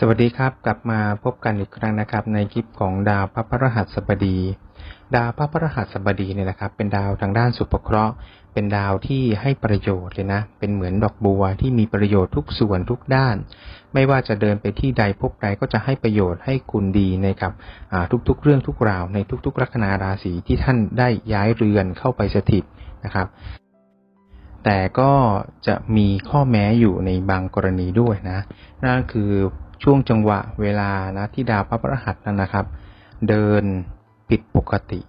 สวัสดีครับ กลับมาพบกันอีกครั้งนะครับ ในคลิปของดาวพระพฤหัสบดี ดาวพระพฤหัสบดีเนี่ยนะครับ เป็นดาวทางด้านสุภเคราะห์ เป็นดาวที่ให้ประโยชน์เลยนะ เป็นเหมือนดอกบัวที่มีประโยชน์ทุกส่วนทุกด้าน ไม่ว่าจะเดินไปที่ใดพบใดก็จะให้ประโยชน์ให้คุณดีในกับทุกๆ เรื่องทุกราวในทุกๆ ลัคนาราศีที่ท่านได้ย้ายเรือนเข้าไปสถิตนะครับแต่ก็จะมีข้อแม้อยู่ในบางกรณีด้วยนะ นั่นคือ ช่วงจังหวะเวลานะที่ดาวพระพฤหัสนั้นนะครับ เดินผิดปกติ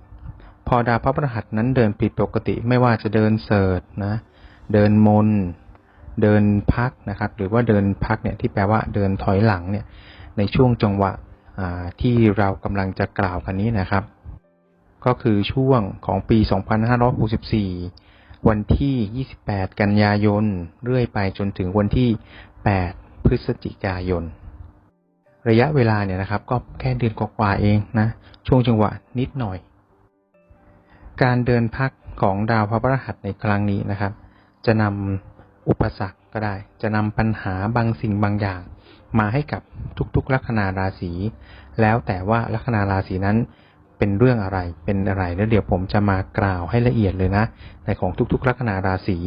พอดาวพระพฤหัสนั้นเดินผิดปกติ ไม่ว่าจะเดินเสิร์ชนะ เดินมน เดินพักนะครับ หรือว่าเดินพักเนี่ยที่แปลว่าเดินถอยหลังเนี่ย ในช่วงจังหวะที่เรากำลังจะกล่าวกันนี้นะครับ ก็คือช่วงของปี 2564 วันที่ 28 กันยายน เรื่อยไปจนถึงวันที่ 8 พฤศจิกายน ระยะเวลาเนี่ยนะครับ ก็แค่เดือนกว่าๆเองนะ ช่วงจังหวะนิดหน่อย การเดินพักของดาวพระพฤหัสในครั้งนี้นะครับ จะนำอุปสรรคก็ได้ จะนำปัญหาบางสิ่งบางอย่าง มาให้กับทุกๆลัคนาราศี แล้วแต่ว่าลัคนาราศีนั้นเป็นเรื่องอะไร เป็นอะไร แล้วเดี๋ยวผมจะมากล่าวให้ละเอียดเลยนะ ในของทุกๆลัคนาราศี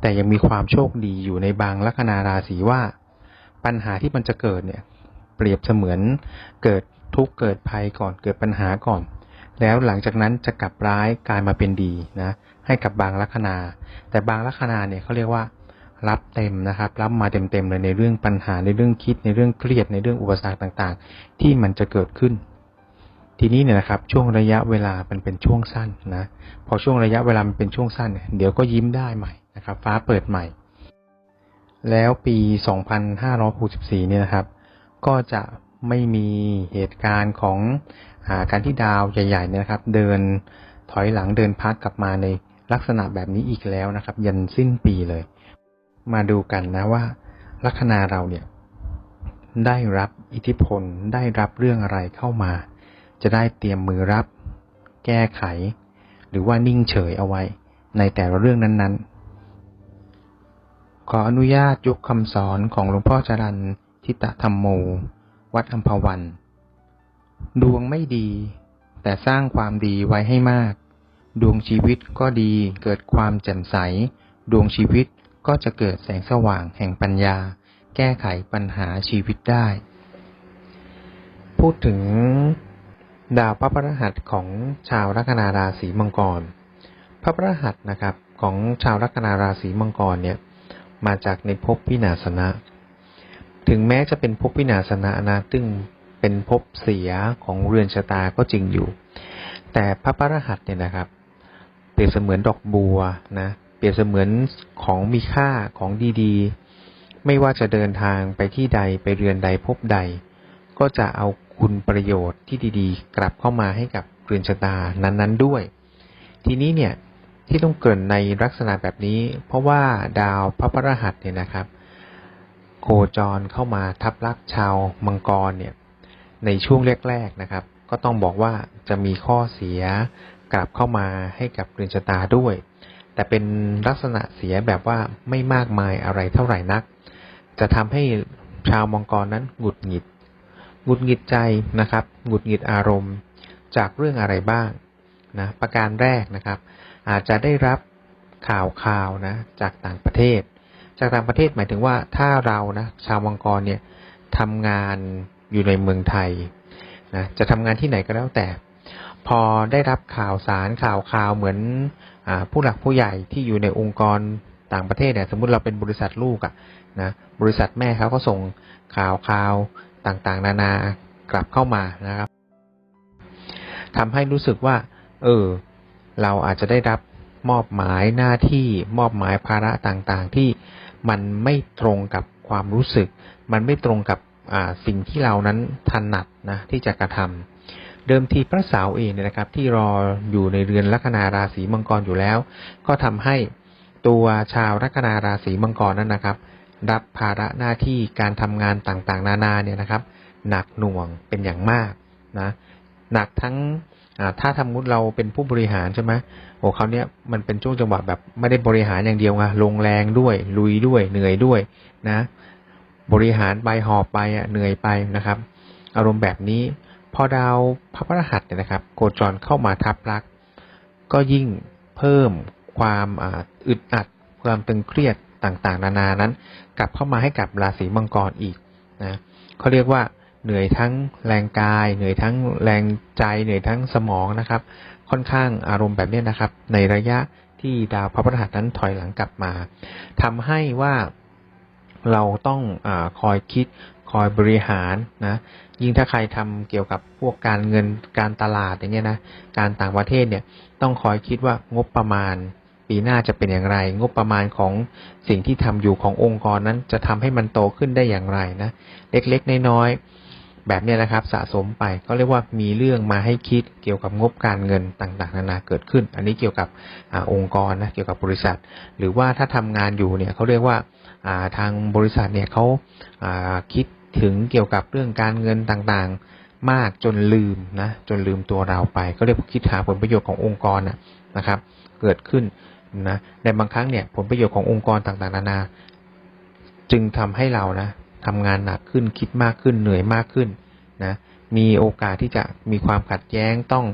แต่ยังมีความโชคดีอยู่ในบางลัคนาราศีว่า ปัญหาที่มันจะเกิดเนี่ย เปรียบเสมือนเกิดทุกข์เกิดภัยก่อนเกิดปัญหาก่อน แล้วหลังจากนั้นจะกลับร้ายกลายมาเป็นดีนะให้กับบางลัคนา แต่บางลัคนาเนี่ยเขาเรียกว่ารับเต็มนะครับ รับมาเต็มๆเลยในเรื่องปัญหาในเรื่องคิดในเรื่องเครียดในเรื่องอุปสรรคต่างๆ ที่มันจะเกิดขึ้น ทีนี้เนี่ยนะครับ ช่วงระยะเวลามันเป็นช่วงสั้นนะพอช่วงระยะเวลามันเป็นช่วงสั้นเนี่ยเดี๋ยวก็ยิ้มได้ใหม่นะครับ ฟ้าเปิดใหม่ แล้วปี 2564 เนี่ยนะครับ ก็จะไม่มีเหตุการณ์ของอาการที่ดาวใหญ่ๆเนี่ยนะครับ เดินถอยหลังเดินพักกลับมาในลักษณะแบบนี้อีกแล้วนะครับ ยันสิ้นปีเลย มาดูกันนะว่า ลัคนาเราเนี่ย ได้รับอิทธิพลได้รับเรื่องอะไรเข้ามา จะได้เตรียมมือรับ แก้ไข หรือว่านิ่งเฉยเอาไว้ ในแต่ละเรื่องนั้นๆ ขออนุญาตยกคำสอนของหลวงพ่อจรันทิตธรรมโม วัดอัมพวัน ดวงไม่ดี แต่สร้างความดีไว้ให้มาก ดวงชีวิตก็ดีเกิดความแจ่มใส ดวงชีวิตก็จะเกิดแสงสว่างแห่งปัญญา แก้ไขปัญหาชีวิตได้ พูดถึงดาวพระพฤหัสของชาวลัคนาราศีมังกร พระพฤหัสนะครับของชาวลัคนาราศีมังกรเนี่ย มาจากในภพวินาศนะ ถึงแม้จะเป็นภพวินาศนะนะซึ่งเป็นภพเสียของเรือนชะตาก็จริงอยู่ แต่พระพฤหัสเนี่ยนะครับ เปรียบเสมือนดอกบัวนะ เปรียบเสมือนของมีค่าของดีๆ ไม่ว่าจะเดินทางไปที่ใดไปเรือนใดพบใด ก็จะเอาคุณประโยชน์ที่ดีๆ กลับเข้ามาให้กับเรือนชะตานั้นๆด้วย ทีนี้เนี่ย ที่ต้องเกรินในลักษณะแบบนี้ เพราะว่าดาวพระพฤหัสเนี่ยนะครับ โคจรเข้ามาทับลักชาวมังกรเนี่ยในช่วงแรกๆนะครับ ก็ต้องบอกว่าจะมีข้อเสียกลับเข้ามาให้กับเรือนชะตาด้วย แต่เป็นลักษณะเสียแบบว่าไม่มากมายอะไรเท่าไหร่นัก จะทำให้ชาวมังกรนั้นหงุดหงิดหงุดหงิดใจนะครับหงุดหงิดอารมณ์จากเรื่องอะไรบ้างนะประการแรกนะครับ อาจจะได้รับข่าวข่าวนะจากต่างประเทศ จากต่างประเทศหมายถึงว่าถ้าเรานะชาวมังกรเนี่ยทำงานอยู่ในเมืองไทยนะจะทำงานที่ไหนก็แล้วแต่ พอได้รับข่าวสารข่าวข่าวเหมือนอผู้หลักผู้ใหญ่ที่อยู่ในองค์กรต่างประเทศเนี่ยสมมติเราเป็นบริษัทลูกอะนะบริษัทแม่เขาก็ส่งข่าวข่าวต่างๆ นานากลับเข้ามานะครับทำให้รู้สึกว่า เออ เราอาจจะได้รับมอบหมายหน้าที่มอบหมายภาระต่างๆ ที่มันไม่ตรงกับความรู้สึก มันไม่ตรงกับสิ่งที่เรานั้นถนัดนะที่จะกระทำเดิมทีพระเสาเองเนี่ยนะครับ ที่รออยู่ในเรือนลัคนาราศีมังกรอยู่แล้ว ก็ทำให้ตัวชาวลัคนาราศีมังกรนั้นนะครับ รับภาระหน้าที่การทำงานต่างๆ นานาเนี่ยนะครับ หนักหน่วงเป็นอย่างมากนะหนักทั้ง ถ้าทำมุดเราเป็นผู้บริหารใช่ไหมโอ้เขาเนี้ยมันเป็นช่วงจังหวะแบบไม่ได้บริหารอย่างเดียวไงลงแรงด้วย ลุยด้วย เหนื่อยด้วยนะ บริหารไปหอบไปอะเหนื่อยไปนะครับ อารมณ์แบบนี้ พอดาวพระพฤหัสเนี่ยนะครับ โคจรเข้ามาทับลัก ก็ยิ่งเพิ่มความอึดอัด ความตึงเครียดต่างๆ นานานั้น กลับเข้ามาให้กับราศีมังกรอีกนะเขาเรียกว่า เหนื่อยทั้งแรงกาย เหนื่อยทั้งแรงใจ เหนื่อยทั้งสมองนะครับ ค่อนข้างอารมณ์แบบนี้นะครับ ในระยะที่ดาวพระพฤหัสนั้นถอยหลังกลับมาทำให้ว่าเราต้องอคอยคิดคอยบริหารนะ ยิ่งถ้าใครทำเกี่ยวกับพวกการเงินการตลาดอย่างเงี้ยนะ การต่างประเทศเนี่ยต้องคอยคิดว่างบประมาณปีหน้าจะเป็นอย่างไร งบประมาณของสิ่งที่ทำอยู่ขององค์กรนั้นจะทำให้มันโตขึ้นได้อย่างไรนะ เล็กๆน้อยๆ แบบนี้นะครับสะสมไปก็เรียกว่ามีเรื่องมาให้คิดเกี่ยวกับงบการเงินต่างๆ นานาเกิดขึ้น อันนี้เกี่ยวกับอองค์กรนะเกี่ยวกับบริษัท หรือว่าถ้าทำงานอยู่เนี่ยเขาเรียกว่าทางบริษัทเนี่ยเขาคิดถึงเกี่ยวกับเรื่องการเงินต่างๆ มากจนลืมนะจนลืมตัวเราไป ก็เรียกคิดหาผลประโยชน์ขององค์กรนะครับ เกิดขึ้นนะในบางครั้งเนี่ยผลประโยชน์ขององค์กรต่างๆ นานา จึงทำให้เรานะ ทำงานหนักขึ้นคิดมากขึ้นเหนื่อยมากขึ้นนะมีโอกาสที่จะมีความขัดแย้งต้อง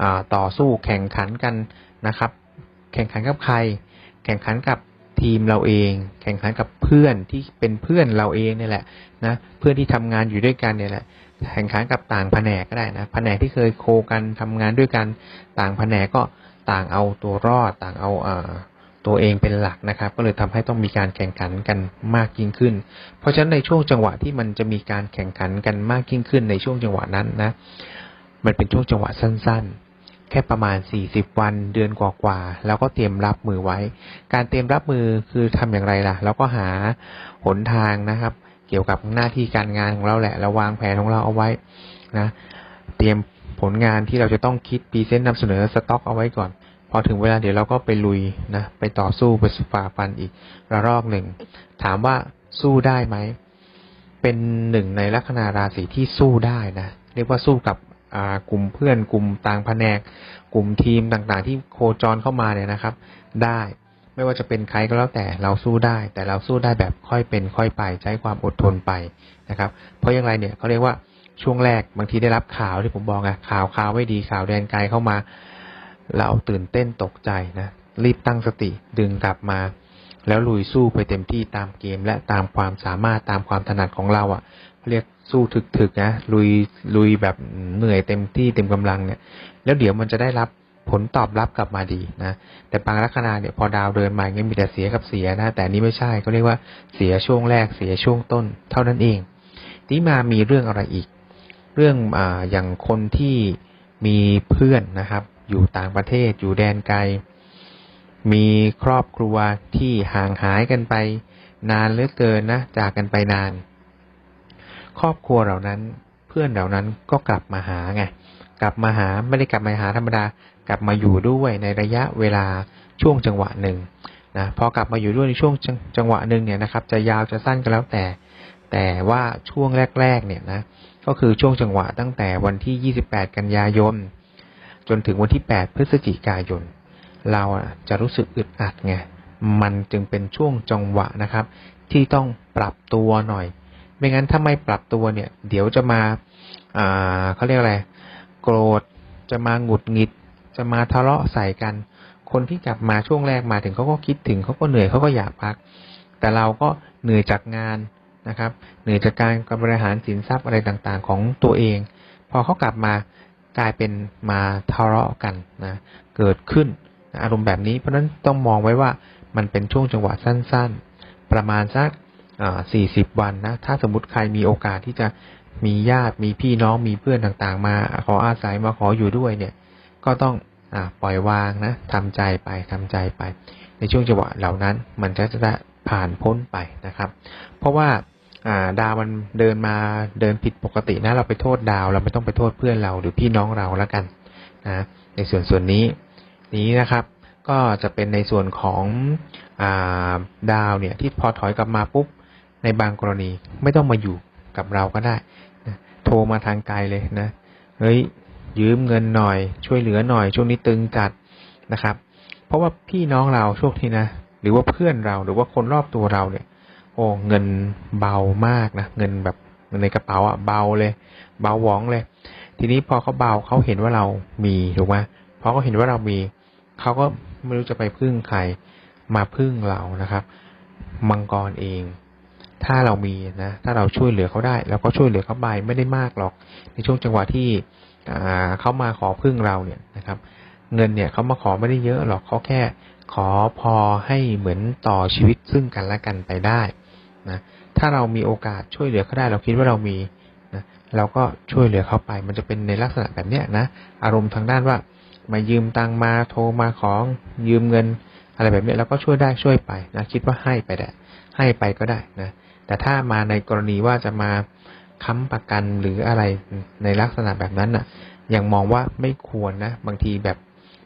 อต่อสู้แข่งขันกันนะครับ แข่งขันกับใคร แข่งขันกับทีมเราเอง แข่งขันกับเพื่อนที่เป็นเพื่อนเราเองนี่แหละนะเพื่อนที่ทำงานอยู่ด้วยกันเนี่ยแหละ แข่งขันกับต่างแผนกก็ได้นะแผนกที่เคยโคกันทำงานด้วยกัน ต่างแผนกก็ต่างเอาตัวรอด ต่างเอาเอ่อ ตัวเองเป็นหลักนะครับ ก็เลยทำให้ต้องมีการแข่งขันกันมากยิ่งขึ้น เพราะฉะนั้นในช่วงจังหวะที่มันจะมีการแข่งขันกันมากยิ่งขึ้นในช่วงจังหวะนั้นนะ มันเป็นช่วงจังหวะสั้น ๆ แค่ประมาณ 40 วันเดือนกว่าๆแล้วก็เตรียมรับมือไว้ การเตรียมรับมือคือทำอย่างไรล่ะเราก็หาหนทางนะครับ เกี่ยวกับหน้าที่การงานของเราแหละเราวางแผนของเราเอาไว้นะ เตรียมผลงานที่เราจะต้องคิดพรีเซนต์นำเสนอสต็อกเอาไว้ก่อน พอถึงเวลาเดี๋ยวเราก็ไปลุยนะไปต่อสู้ไปฝ่าฟันอีกระลอกหนึ่ง ถามว่าสู้ได้ไหม เป็นหนึ่งในลัคนาราศีที่สู้ได้นะเรียกว่าสู้กับกลุ่มเพื่อนกลุ่มต่างแผนก กลุ่มทีมต่างๆ ที่โคจรเข้ามาเนี่ยนะครับ ได้ไม่ว่าจะเป็นใครก็แล้วแต่เราสู้ได้ แต่เราสู้ได้แบบค่อยเป็นค่อยไป ใช้ความอดทนไปนะครับ เพราะอย่างไรเนี่ยเขาเรียกว่าช่วงแรกบางทีได้รับข่าวที่ผมบอกไงข่าวข่าวไม่ดีข่าวแดนไกลเข้ามา เราตื่นเต้นตกใจนะ รีบตั้งสติดึงกลับมา แล้วลุยสู้ไปเต็มที่ตามเกม และตามความสามารถตามความถนัดของเราอะ่ะ เรียกสู้ถึกๆนะลุยลุยแบบเหนื่อยเต็มที่เต็มกำลังเนี่ย แล้วเดี๋ยวมันจะได้รับผลตอบรับกลับมาดีนะ แต่บางลัคนาเนี่ยพอดาวเดินมาเนี่ยมีแต่เสียกับเสียนะ แต่นี้ไม่ใช่เขาเรียกว่าเสียช่วงแรกเสียช่วงต้น เท่านั้นเองนี่มามีเรื่องอะไรอีก เรื่องอ่าอย่างคนที่มีเพื่อนนะครับ อยู่ต่างประเทศอยู่แดนไกล มีครอบครัวที่ห่างหายกันไป นานเหลือเกินนะจากกันไปนาน ครอบครัวเหล่านั้นเพื่อนเหล่านั้นก็กลับมาหาไงกลับมาหาไม่ได้กลับมาหาธรรมดา กลับมาอยู่ด้วยในระยะเวลาช่วงจังหวะหนึ่งนะพอกลับมาอยู่ด้วยในช่วงจังหวะหนึ่งเนี่ยนะครับ จะยาวจะสั้นก็แล้วแต่ แต่ว่าช่วงแรก ๆ เนี่ยนะก็คือช่วงจังหวะตั้งแต่วันที่ 28 กันยายน จนถึงวันที่ 8 พฤศจิกายน เราจะรู้สึกอึดอัดไง มันจึงเป็นช่วงจังหวะนะครับ ที่ต้องปรับตัวหน่อย ไม่งั้นถ้าไม่ปรับตัวเนี่ย เดี๋ยวจะมาอ่าเขาเรียกอะไร โกรธ จะมาหงุดหงิด จะมาทะเลาะใส่กัน คนที่กลับมาช่วงแรกมาถึงเขาก็คิดถึงเขาก็เหนื่อยเขาก็อยากพัก แต่เราก็เหนื่อยจากงานนะครับ เหนื่อยจากการบริหารสินทรัพย์อะไรต่างๆ ของตัวเอง พอเขากลับมา กลายเป็นมาทะเลาะกันนะเกิดขึ้นนะอารมณ์แบบนี้เพราะฉะนั้นต้องมองไว้ว่ามันเป็นช่วงจังหวะสั้นๆ ประมาณสักสี่สิบวันนะ ถ้าสมมติใครมีโอกาสที่จะมีญาติมีพี่น้องมีเพื่อนต่างๆ มาขออาศัยมาขออยู่ด้วยเนี่ย ก็ต้องอปล่อยวางนะทำใจไปทำใจไป ในช่วงจังหวะเหล่านั้นมันจะจะผ่านพ้นไปนะครับ เพราะว่า ดาวมันเดินมาเดินผิดปกตินะเราไปโทษดาว เราไม่ต้องไปโทษเพื่อนเราหรือพี่น้องเราแล้วกันนะในส่วนส่วนนี้นี้นะครับ ก็จะเป็นในส่วนของอดาวเนี่ยที่พอถอยกลับมาปุ๊บในบางกรณีไม่ต้องมาอยู่กับเราก็ได้นะโทรมาทางไกลเลยนะเฮ้ยยืมเงินหน่อย ช่วยเหลือหน่อย ช่วงนี้ตึงจัดนะครับ เพราะว่าพี่น้องเราช่วงนี้นะหรือว่าเพื่อนเราหรือว่าคนรอบตัวเราเนี่ย อ้เงินเบามากนะเงินแบบเงินในกระเป๋าอะเบาเลย เบาหวองเลย ทีนี้พอเขาเบาเขาเห็นว่าเรามีถูกไหมพอเขาเห็นว่าเรามีเขาก็ไม่รู้จะไปพึ่งใครมาพึ่งเรานะครับ มังกรเอง ถ้าเรามีนะถ้าเราช่วยเหลือเขาได้เราก็ช่วยเหลือเขาไปไม่ได้มากหรอก ในช่วงจังหวะที่เขามาขอพึ่งเราเนี่ยนะครับ เงินเนี่ยเขามาขอไม่ได้เยอะหรอกเขาแค่ขอพอให้เหมือนต่อชีวิตซึ่งกันและกันไปได้ นะถ้าเรามีโอกาสช่วยเหลือเขาได้ เราคิดว่าเรามีนะเราก็ช่วยเหลือเขาไป มันจะเป็นในลักษณะแบบเนี้ยนะอารมณ์ทางด้านว่า มายืมตังมาโทรมาของยืมเงิน อะไรแบบนี้เราก็ช่วยได้ช่วยไปนะคิดว่าให้ไปได้ให้ไปก็ได้นะแต่ถ้ามาในกรณีว่าจะมาค้ำประกันหรืออะไรในลักษณะแบบนั้นน่ะยังมองว่าไม่ควรนะ บางทีแบบ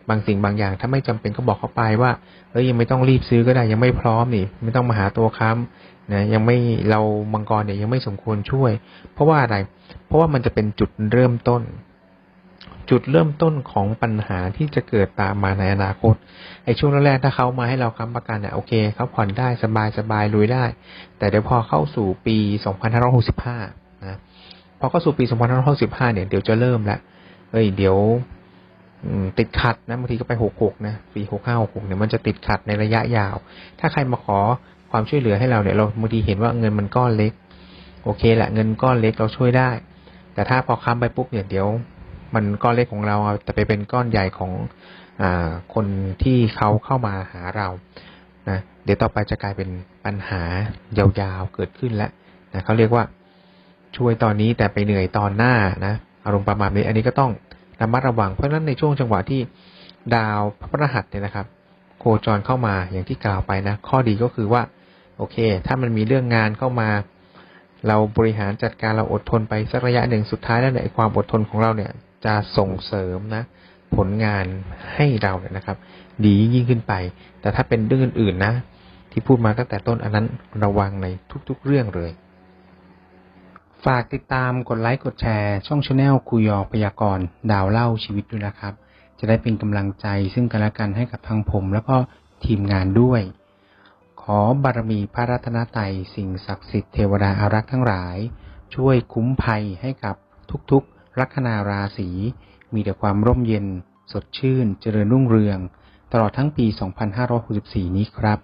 บางสิ่งบางอย่าง ถ้าไม่จำเป็นก็บอกเขาไปว่าเอ้ยยังไม่ต้องรีบซื้อก็ได้ยังไม่พร้อมนี่ไม่ต้องมาหาตัวค้ำนะยังไม่เรามังกรเนี่ยยังไม่สมควรช่วย เพราะว่าอะไร เพราะว่ามันจะเป็นจุดเริ่มต้น จุดเริ่มต้นของปัญหาที่จะเกิดตามมาในอนาคตไอ้ช่วงแรกๆถ้าเขามาให้เราค้ำประกันเนี่ยโอเคเขาผ่อนได้สบายสบายลุยได้ แต่เดี๋ยวพอเข้าสู่ปี2565นะพอเข้าสู่ปี2565เนี่ยเดี๋ยวจะเริ่มแล้วเอ้ยเดี๋ยว ติดขัดนะบางทีก็ไปหกหกนะปีหกห้าหกหกเนี่ยมันจะติดขัดในระยะยาว ถ้าใครมาขอความช่วยเหลือให้เราเนี่ยเราบางทีเห็นว่าเงินมันก้อนเล็ก โอเคแหละเงินก้อนเล็กเราช่วยได้ แต่ถ้าพอค้ำไปปุ๊บเนี่ยเดี๋ยว มันก้อนเล็กของเราแต่ไปเป็นก้อนใหญ่ของอคนที่เขาเข้ามาหาเรานะเดี๋ยวต่อไปจะกลายเป็นปัญหายาวๆเกิดขึ้นแล้วนะเขาเรียกว่าช่วยตอนนี้แต่ไปเหนื่อยตอนหน้านะอารมณ์ประมาณนี้อันนี้ก็ต้อง ระมัดระวัง เพราะฉะนั้นในช่วงจังหวะที่ดาวพระพฤหัสเนี่ยนะครับ โคจรเข้ามาอย่างที่กล่าวไปนะ ข้อดีก็คือว่า โอเค ถ้ามันมีเรื่องงานเข้ามา เราบริหารจัดการเราอดทนไปสักระยะหนึ่งสุดท้ายแล้วเนี่ยความอดทนของเราเนี่ย จะส่งเสริมนะ ผลงานให้เราเนี่ยนะครับ ดียิ่งขึ้นไป แต่ถ้าเป็นเรื่องอื่นๆนะ ที่พูดมาตั้งแต่ต้นอันนั้นระวังในทุกๆเรื่องเลย ฝากติดตามกดไลค์กดแชร์ช่องชาแนลคุยอพยากรณ์ดาวเล่าชีวิตด้วยนะครับ จะได้เป็นกำลังใจซึ่งกันและกันให้กับทางผม แล้วก็ทีมงานด้วย ขอบารมีพระรัตนตรัยสิ่งศักดิ์สิทธิ์เทวดาอารักษ์ทั้งหลาย ช่วยคุ้มภัยให้กับทุกๆ ลัคนาราศีมีแต่ความร่มเย็น สดชื่น เจริญรุ่งเรือง ตลอดทั้งปี 2564 นี้ครับ